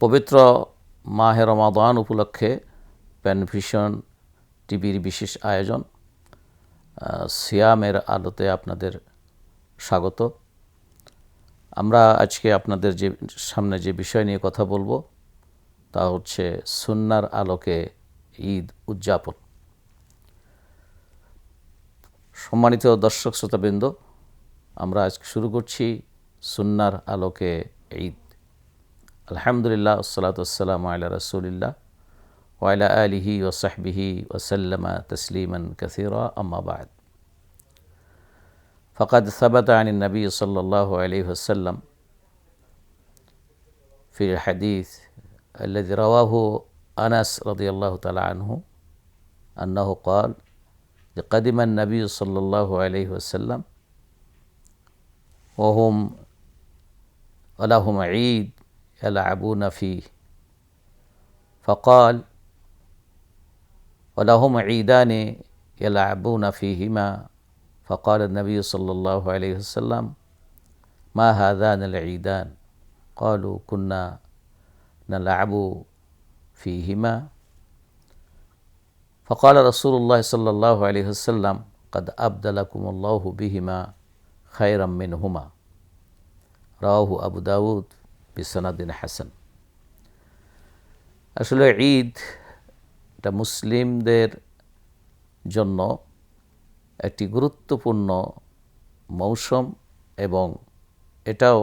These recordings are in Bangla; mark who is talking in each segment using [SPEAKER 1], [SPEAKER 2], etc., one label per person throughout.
[SPEAKER 1] পবিত্র মাহে রমাদান উপলক্ষে প্যানভিশন টিভির বিশেষ আয়োজন সিয়ামের আলোতে আপনাদের স্বাগত। আমরা আজকে আপনাদের যে সামনে যে বিষয় নিয়ে কথা বলব, তা হচ্ছে সুন্নার আলোকে ঈদ উদযাপন। সম্মানিত দর্শক শ্রোতাবৃন্দ, আমরা আজকে শুরু করছি সুন্নার আলোকে ঈদ। আলহামদুলিল্লাহ সালাতাম আল্লাহ রসুলিল্লাহ ওয়াইলা আলিহি ওসাহবিহি ওসাল্লামা তসলিমান কাসিরা আম্মা বাদ فقد ثبت عن النبي صلى الله عليه وسلم في الحديث الذي رواه أنس رضي الله تعالى عنه أنه قال قدم النبي صلى الله عليه وسلم وهم ولهم عيد يلعبون فيه. فقال ولهم عيدان يلعبون فيهما. فقال النبي صلى الله عليه وسلم ما هذان العيدان؟ قالوا كنا نلعب فيهما. فقال رسول الله صلى الله عليه وسلم قد أبدلكم الله بهما خيرا منهما. رواه أبو داود. বিসনাদিন হাসান। আসলে ঈদ এটা মুসলিমদের জন্য একটি গুরুত্বপূর্ণ মৌসুম এবং এটাও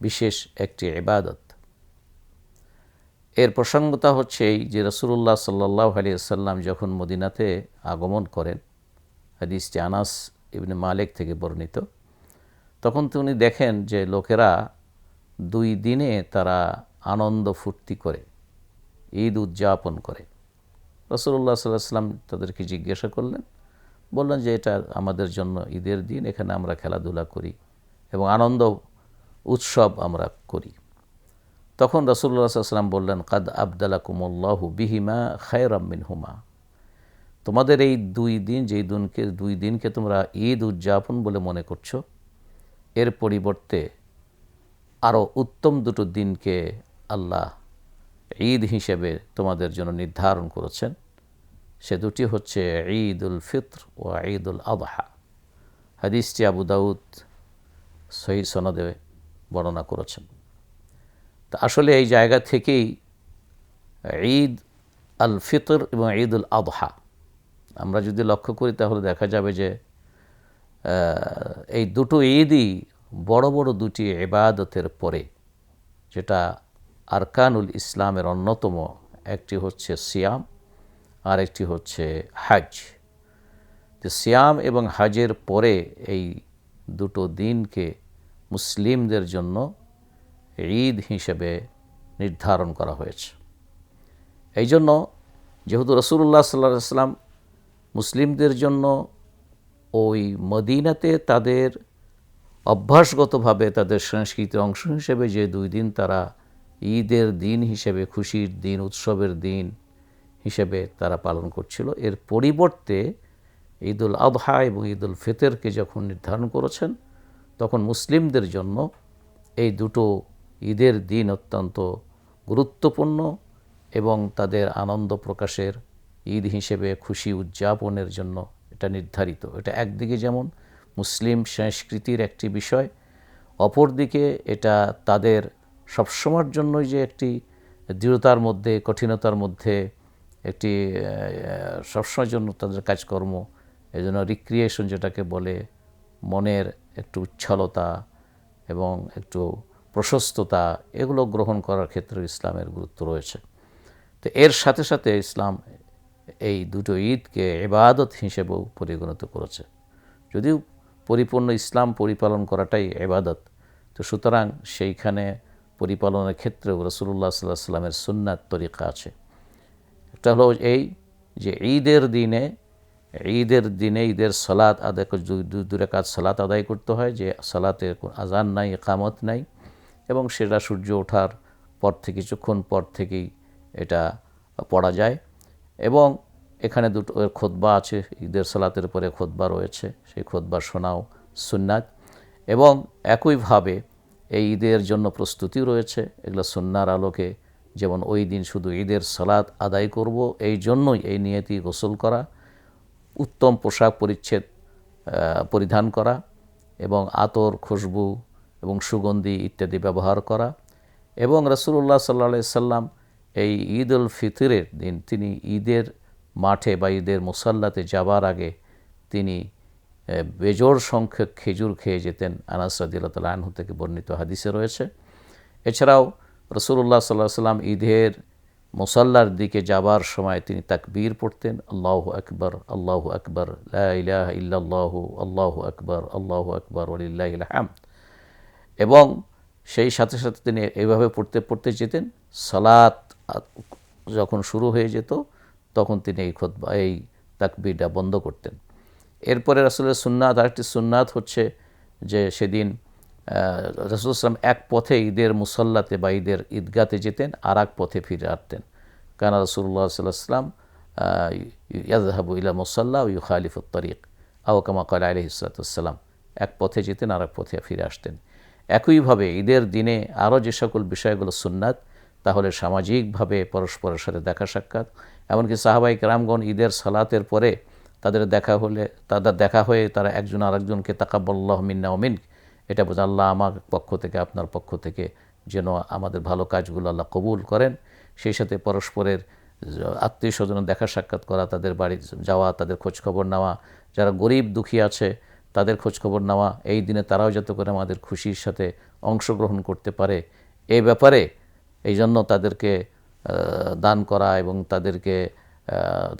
[SPEAKER 1] বিশেষ একটি ইবাদত। এর প্রসঙ্গতা হচ্ছে এই যে রসুল্লাহ সাল্লাহ আলিয়াল্লাম যখন মদিনাতে আগমন করেন, হাদিসটি আনাস ইবনে মালিক থেকে বর্ণিত, তখন তিনি দেখেন যে লোকেরা দুই দিনে তারা আনন্দ ফুর্তি করে, ঈদ উদযাপন করে। রসুল্লাহ সাল্লাহ সাল্লাম তাদেরকে জিজ্ঞাসা করলেন, বললেন যে এটা আমাদের জন্য ঈদের দিন, এখানে আমরা খেলাধুলা করি এবং আনন্দ উৎসব আমরা করি। তখন রসুল্লাহ সাল্লাম বললেন, কাদ আবদালা কুমল্লাহু বিহিমা খায়রাম্মিন হুমা তোমাদের এই দুই দিন, যেই দিনকে, দুই দিনকে তোমরা ঈদ উদযাপন বলে মনে করছ, এর পরিবর্তে আরও উত্তম দুটো দিনকে আল্লাহ ঈদ হিসেবে তোমাদের জন্য নির্ধারণ করেছেন। সে দুটি হচ্ছে ঈদ উল ফিত্র ও ঈদ উল আবহা হাদিসটি আবু দাউদ সহি সনদে বর্ণনা করেছেন। তা আসলে এই জায়গা থেকেই ঈদ আল ফিতর এবং ঈদ উল আবহা আমরা যদি লক্ষ্য করি তাহলে দেখা যাবে যে এই দুটো ঈদই বড় বড় দুটি এবাদতের পরে, যেটা আরকানুল ইসলামের অন্যতম, একটি হচ্ছে সিয়াম, আর একটি হচ্ছে হাজ। তো সিয়াম এবং হাজের পরে এই দুটো দিনকে মুসলিমদের জন্য ঈদ হিসেবে নির্ধারণ করা হয়েছে। এই জন্য যেহেতু রসুল্লাহ সাল্লাহ সাল্লাম মুসলিমদের জন্য ওই মদিনাতে তাদের অভ্যাসগতভাবে তাদের সংস্কৃতির অংশ হিসেবে যে দুই দিন তারা ঈদের দিন হিসেবে, খুশির দিন, উৎসবের দিন হিসেবে তারা পালন করছিল। এর পরিবর্তে ঈদুল আবহা এবং ঈদুল ফিতরকে যখন নির্ধারণ করেছেন, তখন মুসলিমদের জন্য এই দুটো ঈদের দিন অত্যন্ত গুরুত্বপূর্ণ এবং তাদের আনন্দ প্রকাশের ঈদ হিসেবে খুশি উদযাপনের জন্য এটা নির্ধারিত। এটা একদিকে যেমন মুসলিম সংস্কৃতির একটি বিষয়। অপরদিকে এটা তাদের সবসময়ের জন্যই যে একটি দৃঢ়তার মধ্যে, কঠিনতার মধ্যে একটি সবসময়ের জন্য তাদের কাজকর্ম এই জন্য রিক্রিয়েশন যেটাকে বলে, মনের একটু উচ্ছলতা এবং একটু প্রশস্ততা, এগুলো গ্রহণ করার ক্ষেত্রে ইসলামের গুরুত্ব রয়েছে। তো এর সাথে সাথে ইসলাম এই দুটো ঈদকে এবাদত হিসেবেও পরিগণিত করেছে। যদিও পরিপূর্ণ ইসলাম পরিপালন করাটাই এবাদত তো সুতরাং সেইখানে পরিপালনের ক্ষেত্রেও রসুল্লাহ সাল্লাহ সাল্লামের সুন্নাত তরিকা আছে। একটা হলো এই যে ঈদের দিনে ঈদের দিনে ঈদের সলাৎ আদায় দূরে কাজ সলাৎ আদায় করতে হয় যে সলাতে আজান নাই একামত নাই এবং সেটা সূর্য ওঠার পর থেকে, কিছুক্ষণ পর থেকেই এটা পড়া যায় এবং এখানে দুটো খোদবা আছে, ঈদের সালাতের পরে খোদবা রয়েছে, সেই খোদবা শোনাও সুন্নাত। এবং একইভাবে এই ঈদের জন্য প্রস্তুতি রয়েছে, এগুলো সন্ন্যার আলোকে, যেমন ওই দিন শুধু ঈদের সালাত আদায় করব, এই জন্যই এই নিয়তি গোসল করা, উত্তম পোশাক পরিচ্ছেদ পরিধান করা এবং আতর, খুশবু এবং সুগন্ধি ইত্যাদি ব্যবহার করা। এবং রসুল্লাহ সাল্লা সাল্লাম এই ঈদ উল ফিতরের দিন, তিনি ঈদের মাঠে বা ঈদের মুসাল্লাতে যাবার আগে তিনি বেজোর সংখ্যক খেজুর খেয়ে যেতেন। আনাস রাদিল্লা আনহু থেকে বর্ণিত হাদিসে রয়েছে। এছাড়াও রসুল্লাহ সাল্লাহ সাল্লাম ঈদের মুসাল্লার দিকে যাবার সময় তিনি তাকবীর পড়তেন, আল্লাহ আকবর আল্লাহ আকবর ইলাহ ইল্লাল্লাহ, আল্লাহ আকবর আল্লাহ আকবর হাম এবং সেই সাথে সাথে তিনি এইভাবে পড়তে পড়তে যেতেন। সালাত যখন শুরু হয়ে যেত তখন তিনি এই খোদবা এই তাকবিরটা বন্ধ করতেন। এরপরে রাসুলের সুন্নাত, আরেকটি সুন্নাত হচ্ছে যে সেদিন রসুল ইসলাম এক পথে ঈদের মুসল্লাতে বা ঈদের ঈদগাতে যেতেন, আর এক পথে ফিরে আসতেন। কানা রসুল্লাহ সাল্লাহ সাল্লাম ইয়াজহাবু ইলা মুসল্লা ইউ খালিফুত তরিক আও কামা কাল আলহ ইসলাতাম এক পথে যেতেন আর এক পথে ফিরে আসতেন। একইভাবে ঈদের দিনে আরও যে সকল বিষয়গুলো সুন্নাত তাহলে সামাজিকভাবে পরস্পরের সাথে দেখা সাক্ষাৎ। এমনকি সাহাবাই রামগণ ঈদের সালাতের পরে তাদের দেখা হলে, তাদের দেখা হয়ে তারা একজন আরেকজনকে তাকাবল্লাহ মিন্না ওমিন এটা বোঝা আল্লাহ আমার পক্ষ থেকে, আপনার পক্ষ থেকে যেন আমাদের ভালো কাজগুলো আল্লাহ কবুল করেন। সেই সাথে পরস্পরের আত্মীয় স্বজন দেখা সাক্ষাৎ করা, তাদের বাড়ি যাওয়া, তাদের খোঁজখবর নেওয়া, যারা গরিব দুঃখী আছে তাদের খোঁজখবর নেওয়া, এই দিনে তারাও যাতে করে আমাদের খুশির সাথে অংশগ্রহণ করতে পারে। এ ব্যাপারে এই জন্য তাদেরকে দান করা এবং তাদেরকে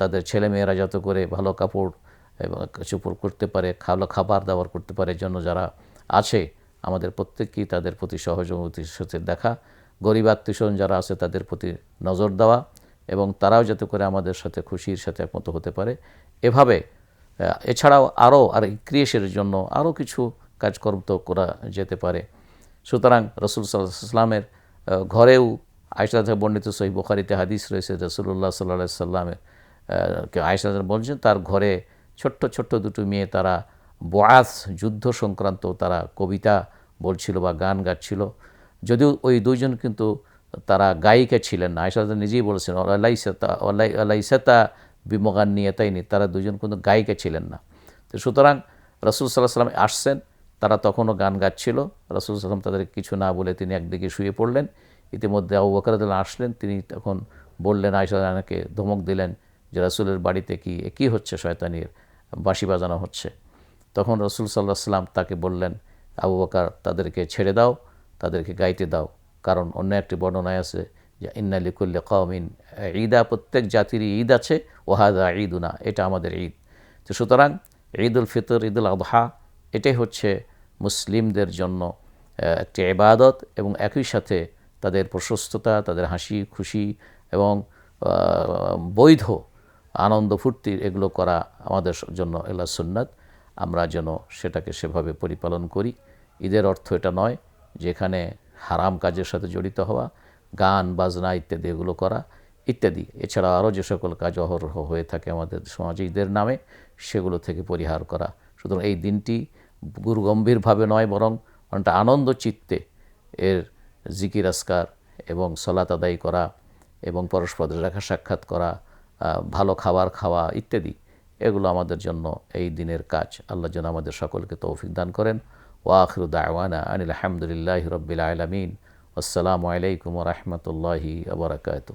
[SPEAKER 1] তাদের ছেলেমেয়েরা যাতে করে ভালো কাপড় এবং চুপড় করতে পারে, ভালো খাবার দাবার করতে পারে জন্য যারা আছে, আমাদের প্রত্যেককেই তাদের প্রতি সহযোগিতার সাথে দেখা। গরিব আত্মীয়স্বজন যারা আছে, তাদের প্রতি নজর দেওয়া এবং তারাও যাতে করে আমাদের সাথে খুশির সাথে একমত হতে পারে। এভাবে এছাড়াও আরও আর ক্রিয়েশের জন্য আরও কিছু কাজকর্ম তো করা যেতে পারে। সুতরাং রসুল সাল্লামের ঘরেও আয়সা বর্ণিত সহি বোখারিতে হাদিস রয়েছে রসুল্লাহ সাল্লা সাল্লামের আয়সা বলছেন তার ঘরে ছোট্ট ছোট্ট দুটো মেয়ে, তারা বয়াস যুদ্ধ সংক্রান্ত তারা কবিতা বলছিল বা গান গাচ্ছিল। যদিও ওই দুইজন কিন্তু তারা গায়িকা ছিলেন না। আয়সা নিজেই বলেছেন আল্লাইসাতা আল্লাইসাতা বিমগান নিয়ে তাইনি তারা দুজন কিন্তু গায়িকা ছিলেন না। তো সুতরাং রসুল সাল্লাহ সাল্লাম আসছেন তারা তখনও গান গাচ্ছিল। রাসুল সাল্লাম তাদের কিছু না বলে তিনি একদিকে শুয়ে পড়লেন। ইতিমধ্যে আবু বকরাদুল্লাহ আসলেন, তিনি তখন বললেন আয়সা রানাকে ধমক দিলেন যে রাসুলের বাড়িতে কি, কী হচ্ছে শয়তানির, বাঁশি বাজানো হচ্ছে? তখন রসুল সাল্লাহ সাল্লাম তাকে বললেন, আবু বকার, তাদেরকে ছেড়ে দাও, তাদেরকে গাইতে দাও। কারণ অন্য একটি বর্ণনায় আছে যে, ইন্না লিকুল্লে কওমিন, ঈদা প্রত্যেক জাতিরই ঈদ আছে ওহাদা ঈদুনা, এটা আমাদের ঈদ। তো সুতরাং ঈদ উল ফিতর ঈদ উল আবহা এটাই হচ্ছে মুসলিমদের জন্য একটি এবাদত এবং একই সাথে তাদের প্রশস্ততা, তাদের হাসি, খুশি এবং বৈধ আনন্দ, ফুর্তি এগুলো করা আমাদের জন্য এলা সুন্নাত। আমরা যেন সেটাকে সেভাবে পরিপালন করি। ঈদের অর্থ এটা নয় যেখানে হারাম কাজের সাথে জড়িত হওয়া, গান, বাজনা ইত্যাদি এগুলো করা ইত্যাদি। এছাড়া আরও যে সকল কাজ অহরহ হয়ে থাকে আমাদের সমাজে ঈদের নামে, সেগুলো থেকে পরিহার করা। সুতরাং এই দিনটি গুরুগম্ভীরভাবে নয়, বরং অনেকটা আনন্দ চিত্তে এর জিকির আসকার এবং সলাত আদায় করা এবং পরস্পরের রেখা সাক্ষাৎ করা ভালো খাবার খাওয়া ইত্যাদি, এগুলো আমাদের জন্য এই দিনের কাজ। আল্লাহ যেন আমাদের সকলকে তৌফিক দান করেন। ওয়াখরুদ আওয়ানা আনিল আহমদুলিল্লাহ রবিল আলমিন। আসসালামু আলাইকুম রহমতুল্লাহি আবরকাত